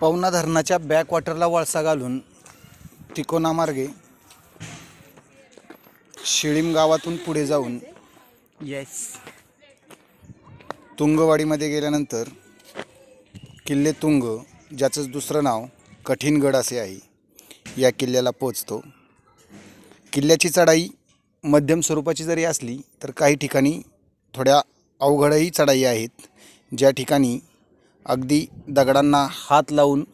पवना धरणाच्या बॅकवॉटरला वळसा घालून तिकोना मार्गे शिळीम गावातून पुढे जाऊन येस तुंगवाडीमध्ये गेल्यानंतर किल्ले तुंग ज्याचंच दुसरं नाव कठीणगड असे आहे या किल्ल्याला पोचतो. किल्ल्याची चढाई मध्यम स्वरूपाची जरी असली तर काही ठिकाणी थोड्या अवघडही चढाई आहेत. ज्या ठिकाणी अगदी दगडांना हात लावून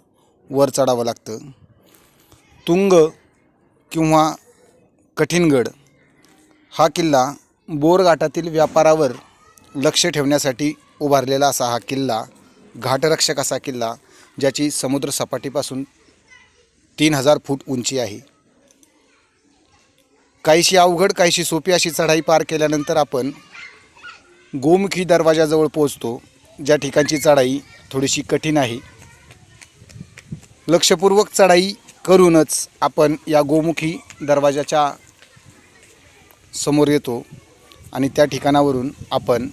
वर चढावं लागतं. तुंग किंवा कठीणगड हा किल्ला बोरघाटातील व्यापारावर लक्ष ठेवण्यासाठी उभारलेला असा हा किल्ला घाटरक्षक असा किल्ला ज्याची समुद्र सपाटीपासून तीन हजार फूट उंची आहे. काहीशी अवघड काहीशी सोपी अशी चढाई पार केल्यानंतर आपण गोमुखी दरवाजाजवळ पोहोचतो ज्या ठिकाणची चढाई थोडीशी कठीण आहे. लक्षपूर्वक चढाई करूनच आपण या गोमुखी दरवाजाच्या समोर येतो आणि त्या ठिकाणावरून आपण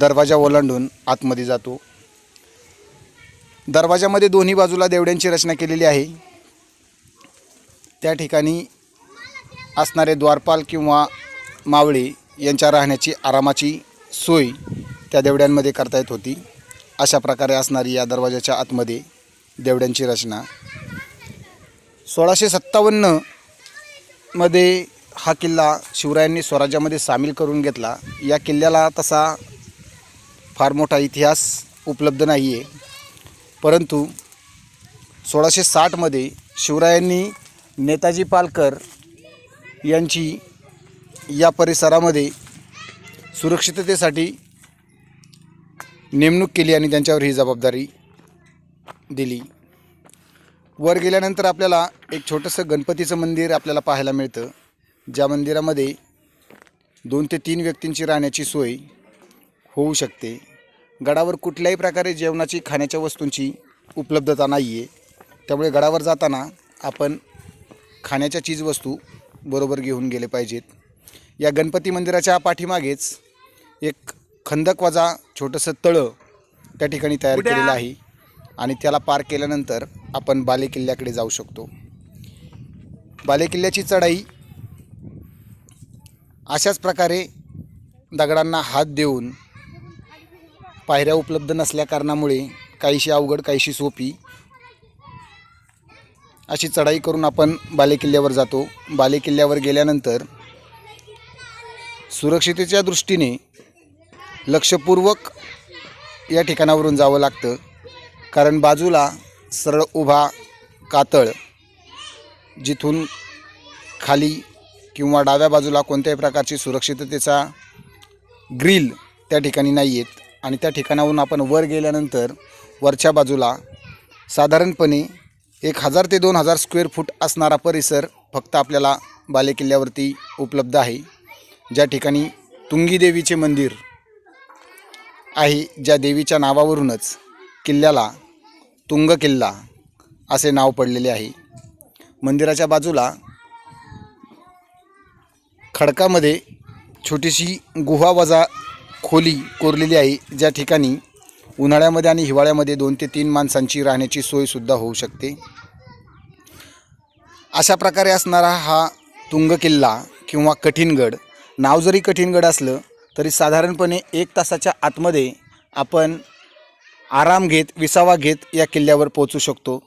दरवाजा ओलांडून आतमध्ये जातो. दरवाजामध्ये दोन्ही बाजूला देवड्यांची रचना केलेली आहे. त्या ठिकाणी असणारे द्वारपाल किंवा मावळे यांच्या राहण्याची आरामाची सोय त्या देवड्यांमध्ये करता येत होती. अशा प्रकारे असणारी या दरवाजाच्या आतमध्ये देवड्यांची रचना. सोळाशे सत्तावन्नमध्ये हा किल्ला शिवरायांनी स्वराज्यामध्ये सामील करून घेतला. या किल्ल्याला तसा फार मोठा इतिहास उपलब्ध नाही आहे परंतु सोळाशे साठमध्ये शिवरायांनी नेताजी पालकर यांची या परिसरामध्ये सुरक्षिततेसाठी नेमणूक केली आणि त्यांच्यावर ही जबाबदारी दिली. वर गेल्यानंतर आपल्याला एक छोटंसं गणपतीचं मंदिर आपल्याला पाहायला मिळतं. ज्या मंदिरामध्ये दोन ते तीन व्यक्तींची राहण्याची सोय होऊ शकते. गडावर कुठल्याही प्रकारे जेवणाची खाण्याच्या वस्तूंची उपलब्धता नाही आहे त्यामुळे गडावर जाताना आपण खाण्याच्या चीजवस्तू बरोबर घेऊन गेले पाहिजेत. या गणपती मंदिराच्या पाठीमागेच एक खंदकवाजा छोटंसं तळं त्या ठिकाणी तयार. केलेलं आहे. आणि त्याला पार केल्यानंतर आपण बालेकिल्ल्याकडे जाऊ शकतो. बालेकिल्ल्याची चढाई अशाच प्रकारे दगडांना हात देऊन पायऱ्या उपलब्ध नसल्या कारणामुळे काहीशी अवघड काहीशी सोपी अशी चढाई करून आपण बालेकिल्ल्यावर जातो. बालेकिल्ल्यावर गेल्यानंतर सुरक्षितेच्या दृष्टीने लक्षपूर्वक या ठिकाणावरून जावं लागतं. कारण बाजूला सरळ उभा कातळ जिथून खाली किंवा डाव्या बाजूला कोणत्याही प्रकारची सुरक्षिततेचा ग्रिल त्या ठिकाणी नाही आहेत आणि त्या ठिकाणाहून आपण वर गेल्यानंतर वरच्या बाजूला साधारणपणे एक हजार ते दोन हजार स्क्वेअर फूट असणारा परिसर फक्त आपल्याला बालेकिल्ल्यावरती उपलब्ध आहे. ज्या ठिकाणी तुंगी देवीचे मंदिर आहे ज्या देवीच्या नावावरूनच किल्ल्याला तुंग किल्ला असे नाव पडलेले आहे. मंदिराच्या बाजूला खडकामध्ये छोटीशी गुहा वजा खोली कोरलेली आहे. ज्या ठिकाणी उन्हाळ्यामध्ये आणि हिवाळ्यामध्ये दोन ते तीन माणसांची राहण्याची सोयसुद्धा होऊ शकते. अशा प्रकारे असणारा हा तुंग किल्ला किंवा कठीणगड नाव जरी कठीणगड असलं तरी साधारणपणे एक तासाच्या आतमध्ये आपण आराम घेत विसावा घेत या किल्ल्यावर पोचू शकतो.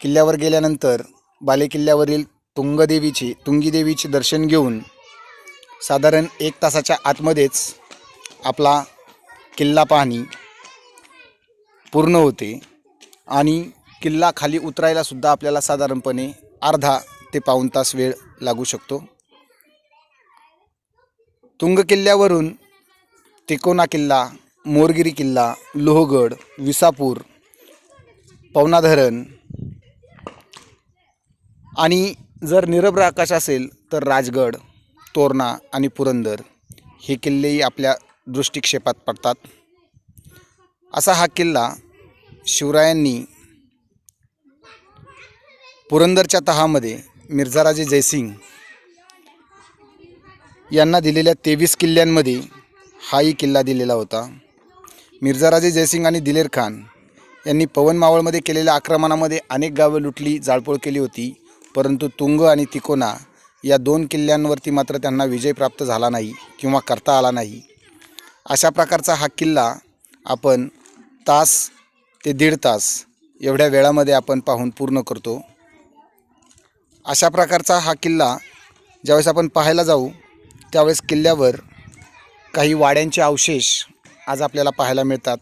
किल्ल्यावर गेल्यानंतर बालेकिल्ल्यावरील तुंगदेवीचे तुंगीदेवीचे दर्शन घेऊन साधारण एक तासाच्या आतमध्येच आपला किल्ला पाहणी पूर्ण होते आणि किल्ला खाली उतरायलासुद्धा आपल्याला साधारणपणे अर्धा ते पाऊण तास वेळ लागू शकतो. तुंग किल्ल्यावरून तिकोना किल्ला मोरगिरी किल्ला लोहगड विसापूर पवना धरण आणि जर निरभ्र आकाश असेल तर राजगड तोरणा आणि पुरंदर हे किल्लेही आपल्या दृष्टिक्षेपात पडतात. असा हा किल्ला शिवरायांनी पुरंदरच्या तहामध्ये मिर्झाराजे जयसिंग यांना दिलेल्या तेवीस किल्ल्यांमध्ये हाही किल्ला दिलेला होता. मिर्झाराजे जयसिंग आणि दिलेर खान यांनी पवन मावळमध्ये केलेल्या आक्रमणामध्ये अनेक गावं लुटली जाळपोळ केली होती. परंतु तुंग आणि तिकोना या दोन किल्ल्यांवरती मात्र त्यांना विजय प्राप्त झाला नाही किंवा करता आला नाही. अशा प्रकारचा हा किल्ला आपण तास ते दीड तास एवढ्या वेळामध्ये आपण पाहून पूर्ण करतो. अशा प्रकारचा हा किल्ला ज्यावेळेस आपण पाहायला जाऊ त्यावेळेस किल्ल्यावर काही वाड्यांचे अवशेष आज आपल्याला पाहायला मिळतात.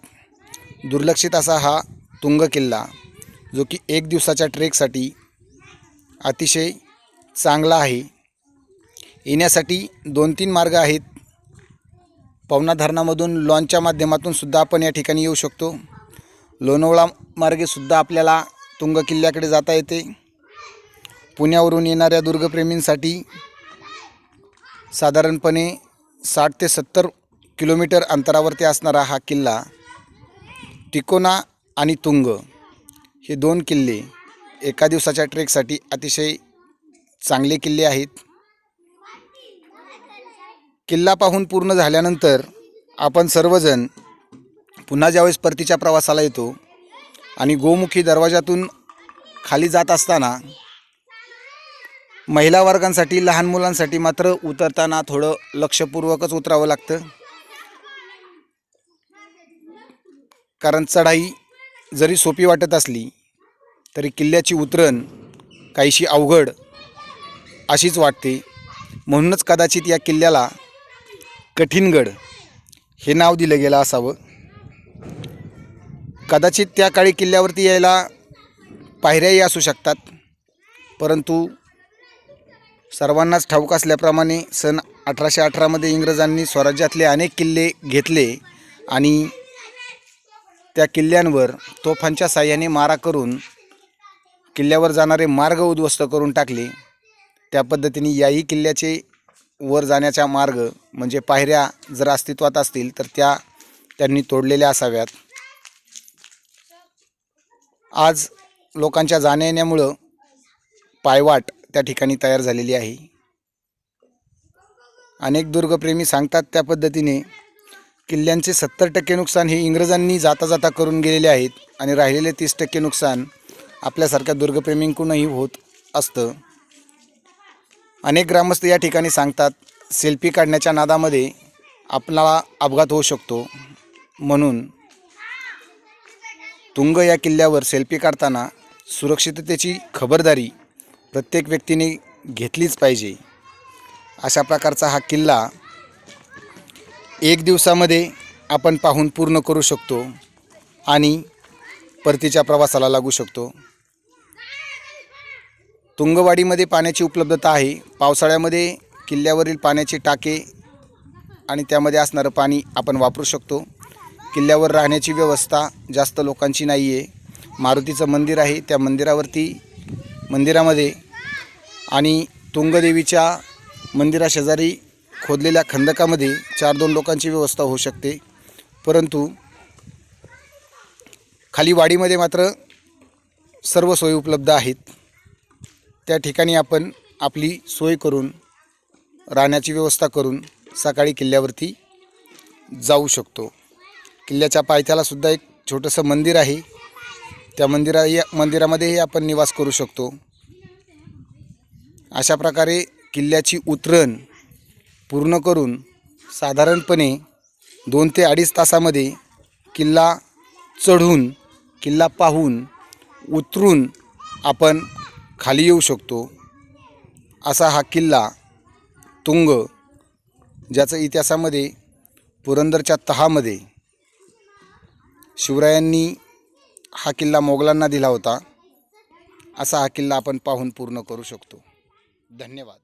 दुर्लक्षित असा हा तुंग किल्ला जो की एक दिवसाच्या ट्रेकसाठी अतिशय चांगला आहे. येण्यासाठी दोन तीन मार्ग आहेत. पवना धरणामधून लॉनच्या माध्यमातून सुद्धा आपण या ठिकाणी येऊ शकतो. लोणावळा मार्गेसुद्धा आपल्याला तुंग किल्ल्याकडे जाता येते. पुण्यावरून येणाऱ्या दुर्गप्रेमींसाठी साधारणपणे साठ ते सत्तर किलोमीटर अंतरावरती असणारा हा किल्ला तिकोना आणि तुंग हे दोन किल्ले एका दिवसाच्या ट्रेकसाठी अतिशय चांगले किल्ले आहेत. किल्ला पाहून पूर्ण झाल्यानंतर आपण सर्वजण पुन्हा ज्यावेळेस परतीच्या प्रवासाला येतो आणि गोमुखी दरवाजातून खाली जात असताना महिला वर्गांसाठी लहान मुलांसाठी मात्र उतरताना थोडं लक्षपूर्वकच उतरावं लागतं. कारण चढाई जरी सोपी वाटत असली तरी किल्ल्याची उतरण काहीशी अवघड अशीच वाटते. म्हणूनच कदाचित या किल्ल्याला कठीणगड हे नाव दिलं गेलं असावं. कदाचित त्या काळी किल्ल्यावरती यायला पायऱ्याही असू शकतात परंतु सर्वांनाच ठाऊक असल्याप्रमाणे सन अठराशे अठरामध्ये इंग्रजांनी स्वराज्यातले अनेक किल्ले घेतले आणि त्या किल्ल्यांवर तोफांच्या साह्याने मारा करून किल्ल्यावर जाणारे मार्ग उद्ध्वस्त करून टाकले. त्या पद्धतीने याही किल्ल्याचे वर जाण्याचा मार्ग म्हणजे पायऱ्या जर अस्तित्वात असतील तर त्या त्यांनी तोडलेल्या असाव्यात. आज लोकांच्या जाण्या येण्यामुळं पायवाट त्या ठिकाणी तयार झालेली आहे. अनेक दुर्गप्रेमी सांगतात त्या पद्धतीने किल्ल्यांचे सत्तर टक्के नुकसान हे इंग्रजांनी जाता जाता करून गेलेले आहेत आणि राहिलेले तीस टक्के नुकसान आपल्यासारख्या दुर्गप्रेमींकडूनही होत असतं. अनेक ग्रामस्थ या ठिकाणी सांगतात सेल्फी काढण्याच्या नादामध्ये आपला अपघात होऊ शकतो. म्हणून तुंग या किल्ल्यावर सेल्फी काढताना सुरक्षिततेची खबरदारी प्रत्येक व्यक्तीने घेतलीच पाहिजे. अशा प्रकारचा हा किल्ला एक दिवसामध्ये आपण पाहून पूर्ण करू शकतो आणि परतीच्या प्रवासाला लागू शकतो. तुंगवाडीमध्ये पाण्याची उपलब्धता आहे. पावसाळ्यामध्ये किल्ल्यावरील पाण्याचे टाके आणि त्यामध्ये असणारं पाणी आपण वापरू शकतो. किल्ल्यावर राहण्याची व्यवस्था जास्त लोकांची नाही आहे मारुतीचं मंदिर आहे. त्या मंदिरावरती मंदिरामध्ये आणि तुंगदेवीच्या मंदिराशेजारी खोदलेल्या खंदकामध्ये चार दोन लोकांची व्यवस्था होऊ शकते. परंतु खाली वाडीमध्ये मात्र सर्व सोयी उपलब्ध आहेत. त्या ठिकाणी आपण आपली सोय करून राहण्याची व्यवस्था करून सकाळी किल्ल्यावरती जाऊ शकतो. किल्ल्याच्या पायथ्यालासुद्धा एक छोटंसं मंदिर आहे. त्या मंदिरा या मंदिरामध्येही आपण निवास करू शकतो. अशा प्रकारे किल्ल्याची उतरण पूर्ण करून साधारणपणे दोन ते अडीच तासामध्ये किल्ला चढून किल्ला पाहून उतरून आपण खाली येऊ शकतो. असा हा किल्ला तुंग ज्याचं इतिहासामध्ये पुरंदरच्या तहामध्ये शिवरायांनी हा किल्ला मोगलांना दिला होता. असा हा किल्ला आपण पाहून पूर्ण करू शकतो. धन्यवाद.